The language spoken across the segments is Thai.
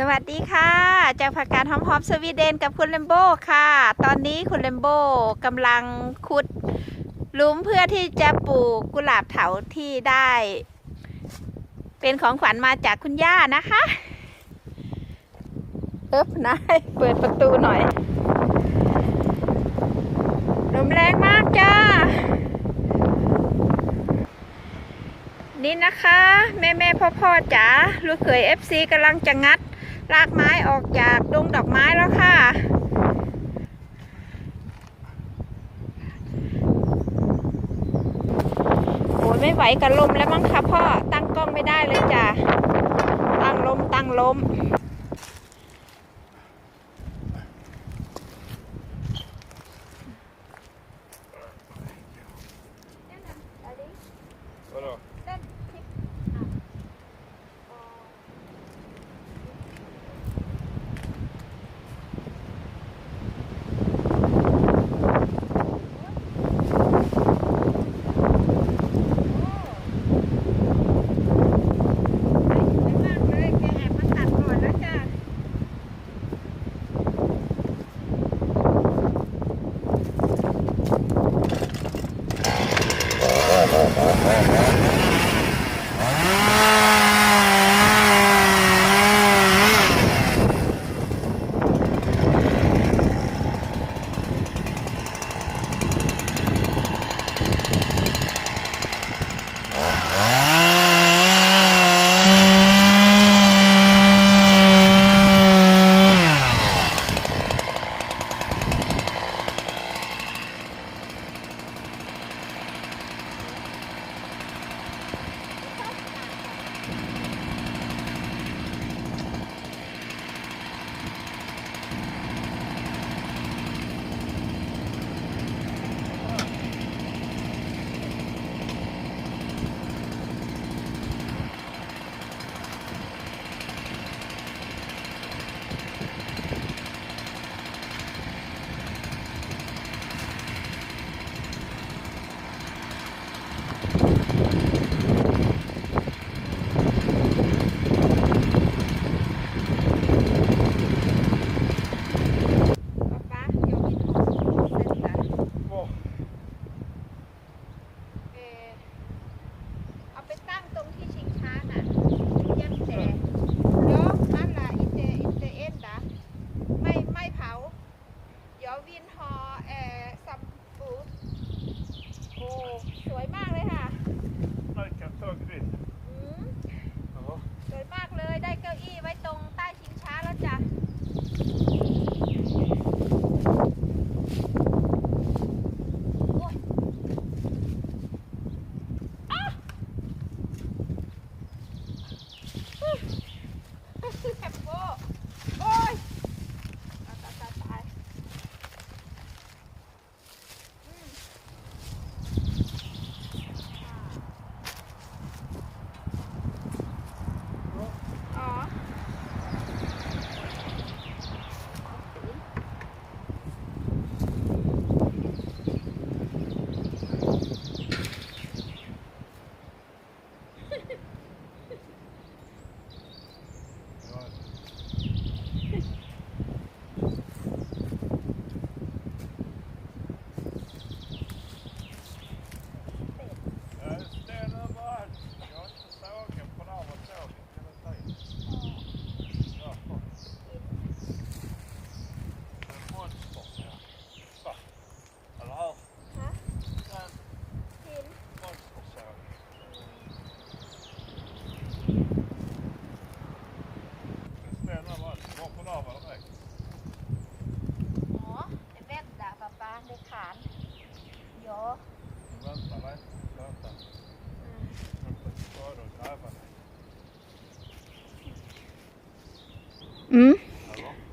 สวัสดีค่ะ จากผักกาดหอมๆสวีเดนกับคุณเลมโบค่ะ ตอนนี้คุณเลมโบกำลังขุดหลุมเพื่อที่จะปลูกกุหลาบเถาที่ได้ เป็นของขวัญมาจากคุณย่านะคะเอ๊บนายเปิดประตูหน่อยลมแรงมากจ้า นี่นะคะ แม่แม่พ่อพ่อจ๋าลูกเขยเอฟซีกำลังจะงัดรากไม้ออกจากดงดอกไม้แล้วค่ะ โอ้ยไม่ไหวกับลมแล้วมั้งคะพ่อตั้งกล้องไม่ได้เลยจ้ะตั้งลมตั้งลม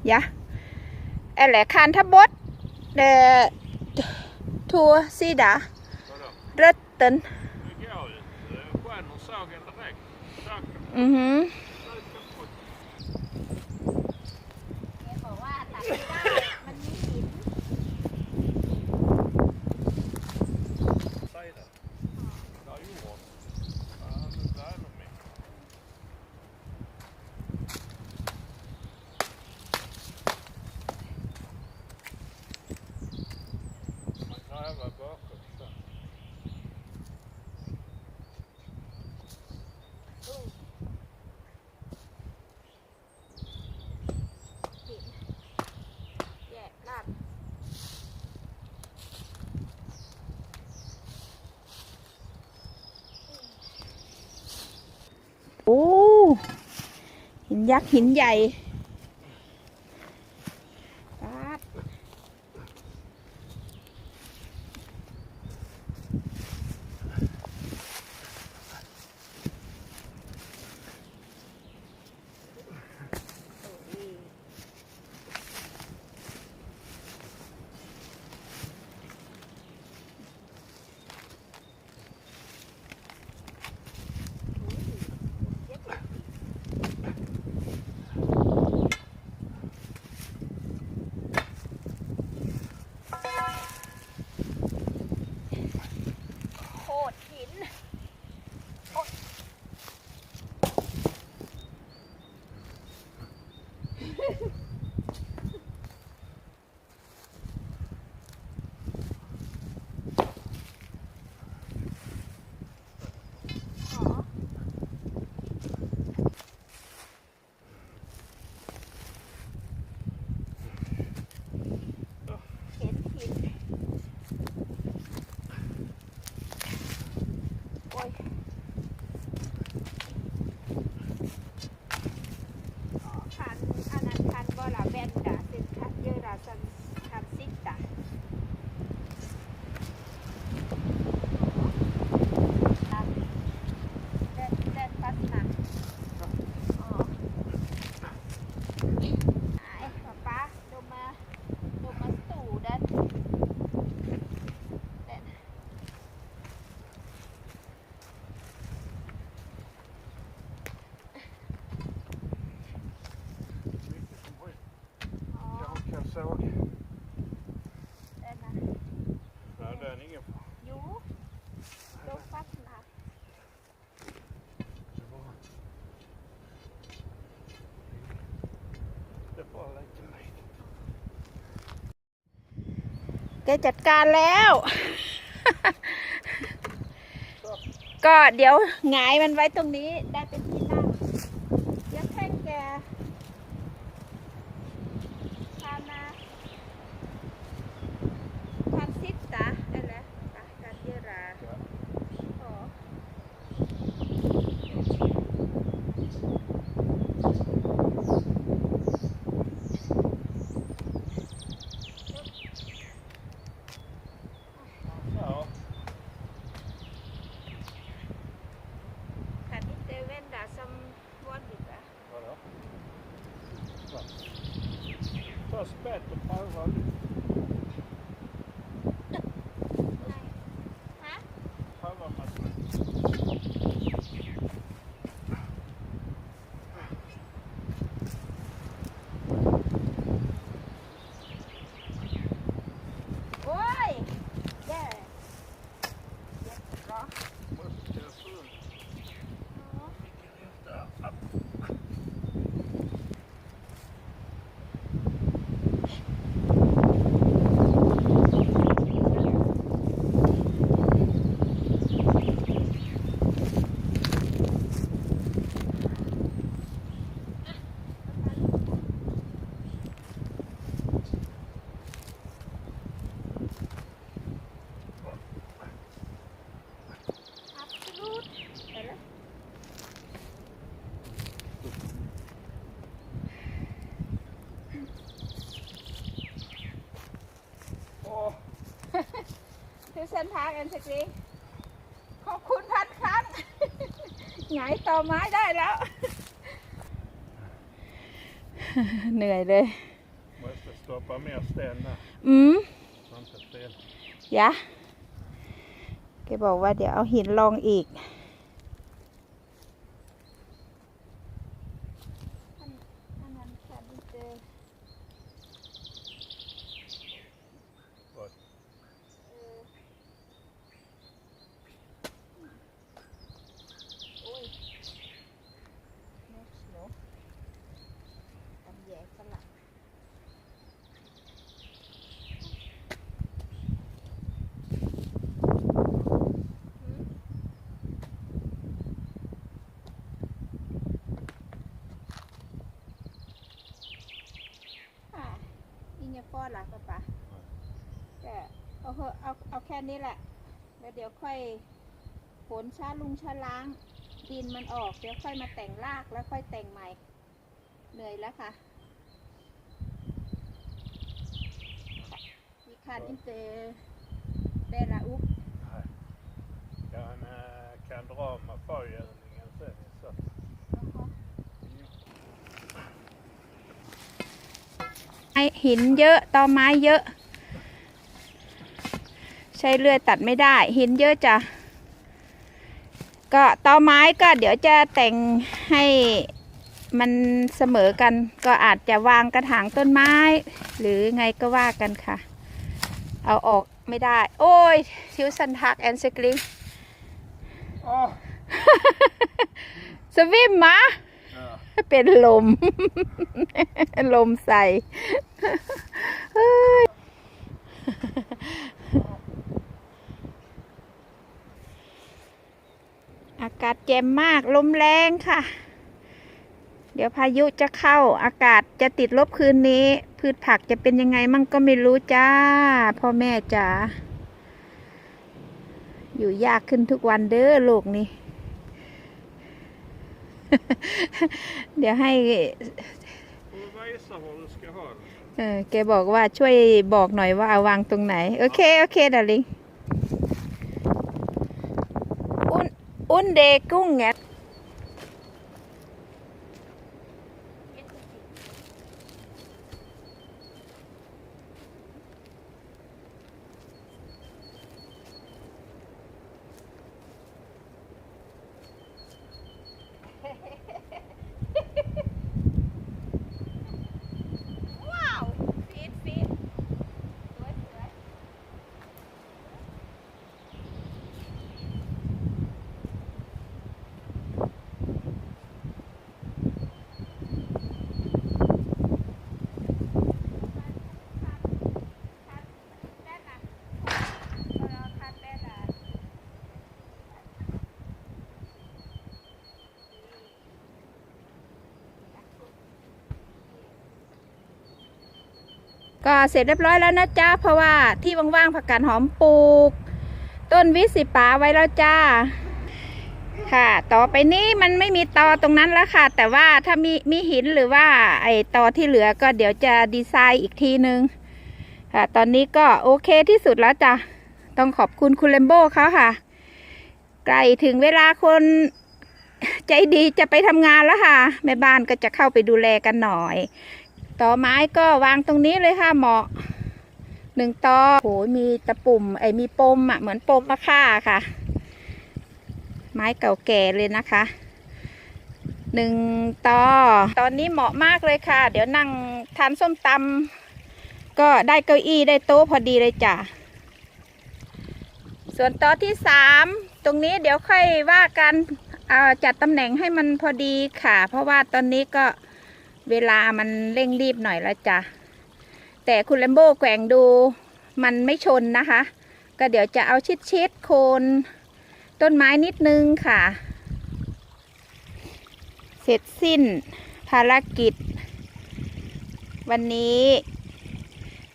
Ja. Eller kan ta bort eh, två sidor. Vadå? Rötten. Det går ินยักษ์หินใหญ่ แกจัดการแล้ว ก็เดี๋ยวหงายมันไว้ตรงนี้ นทางกันสักทีขอบคุณพันครั้งหงายต่อไม้ได้แล้ว เหนื่อยเลย Måste stoppa mer sten där. Mm. Så inte fel. ยะแกบอกว่าเดี๋ยวเอาหินลองอีก เอาแค่นี้แหละ แล้วเดี๋ยวค่อยผลชาลุงชาล้าง ดินมันออก เดี๋ยวค่อยมาแต่งรากแล้วค่อยแต่งใหม่ เหนื่อยแล้วค่ะ มีคาดินเจเดลาอุป kan, kan dra med förgällningen sen i sött. หินเยอะตอไม้เยอะ ช้เลื่อยตัดไม่ได้หินเยอะจ้ะก็ตอไม้ก็เดี๋ยวจะแต่งให้มันเสมอกันก็อาจจะวางกระถางต้นไม้ หรือไงก็ว่ากันค่ะ เอาออกไม่ได้ โอ้ย ทิวสันทักแอนสกลิง Ah! สวิมมา Ja. เป็นลม ลมใส่เฮ้ย อากาศเจ็มมากลมแรงค่ะ เดี๋ยวพายุจะเข้าอากาศจะติดลบคืนนี้ พืชผักจะเป็นยังไงมั่งก็ไม่รู้จ้า พ่อแม่จ๋าอยู่ยากขึ้นทุกวันเด้อโลกนี้ เดี๋ยวให้ Får du visa var du ska ha den? เออแกบอกว่าช่วยบอกหน่อยว่าเอาวางตรงไหน โอเค โอเคดาริงอุน อุนเดกุ้งแง ก็เสร็จเรียบร้อยแล้วนะจ้าเพราะว่าที่ว่างๆผักกาดหอมปลูก ต้นวิสิป่าไว้แล้วจ้า ค่ะ ต่อไปนี้มันไม่มีตอตรงนั้นแล้วค่ะ แต่ว่าถ้ามีมีหินหรือว่า ไอ้ตอที่เหลือก็เดี๋ยวจะดีไซน์อีกทีนึงค่ะตอนนี้ก็โอเคที่สุดแล้วจ้ะต้องขอบคุณคุณเลมโบ้เขาค่ะใกล้ถึงเวลาคนใจดีจะไปทำงานแล้วค่ะ แม่บ้านก็จะเข้าไปดูแลกันหน่อย ต่อไม้ก็วางตรงนี้เลยค่ะเหมาะหนึ่งตอโหมีตะปุ่มไอ้มีปมอะเหมือนปมมะค่าค่ะ ไม้เก่าแก่เลยนะคะหนึ่งตอตอนนี้เหมาะมากเลยค่ะ เดี๋ยวนั่งทานส้มตำก็ได้เก้าอี้ได้โต๊ะพอดีเลยจ้ะส่วนตอที่สามตรงนี้เดี๋ยวค่อยว่ากันเอาจัดตำแหน่งให้มันพอดีค่ะ เพราะว่าตอนนี้ก็ เวลามันเร่งรีบหน่อยล้วจ้ะ แต่คุณแลมโบ้แกว่งดูมันไม่ชนนะคะ ก็เดี๋ยวจะเอาชิดชิดโคนต้นไม้นิดนึงค่ะ เสร็จสิ้นภารกิจ วันนี้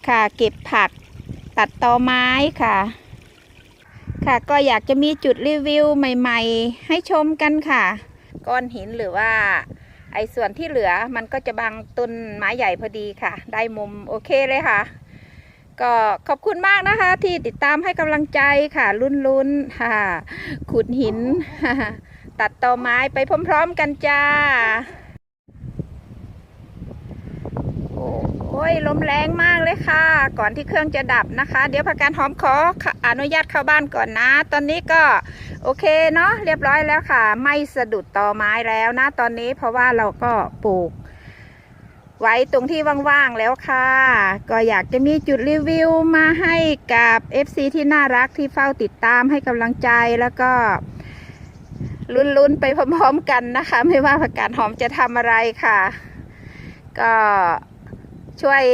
ค่ะเก็บผักตัดตอไม้ค่ะ ค่ะก็อยากจะมีจุดรีวิวใหม่ ๆ ให้ชมกันค่ะ ก้อนหินหรือว่า ไอ้ส่วนที่เหลือมันก็จะบังต้นไม้ใหญ่พอดีค่ะ ได้มุมโอเคเลยค่ะ ก็ขอบคุณมากนะคะ ที่ติดตามให้กำลังใจค่ะลุ้นๆค่ะขุดหิน ตัดตอไม้ไปพร้อม ๆ กันจ้า โอ้ยลมแรงมากเลยค่ะ ก่อนที่เครื่องจะดับนะคะ เดี๋ยวผักการหอมขออนุญาตเข้าบ้านก่อนนะ ตอนนี้ก็โอเคเนาะเรียบร้อยแล้วค่ะ ไม่สะดุดต่อไม้แล้วนะ ตอนนี้เพราะว่าเราก็ปลูก ไว้ตรงที่ว่างๆแล้วค่ะ ก็อยากจะมีจุดรีวิวมาให้กับ FC ที่น่ารักที่เฝ้าติดตามให้กำลังใจแล้วก็ลุ้นๆไปพร้อมๆกันนะคะ ไม่ว่าผักกาดหอมจะทำอะไรค่ะ ก็ ช่วย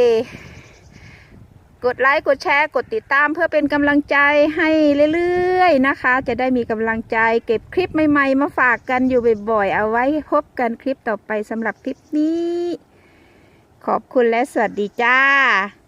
กดไลค์กดแชร์กดติดตามเพื่อเป็นกำลังใจให้เรื่อยๆนะคะ จะได้มีกำลังใจเก็บคลิปใหม่ๆ มาฝากกันอยู่บ่อยๆ เอาไว้พบกันคลิปต่อไปสำหรับคลิปนี้ ขอบคุณและสวัสดีจ้า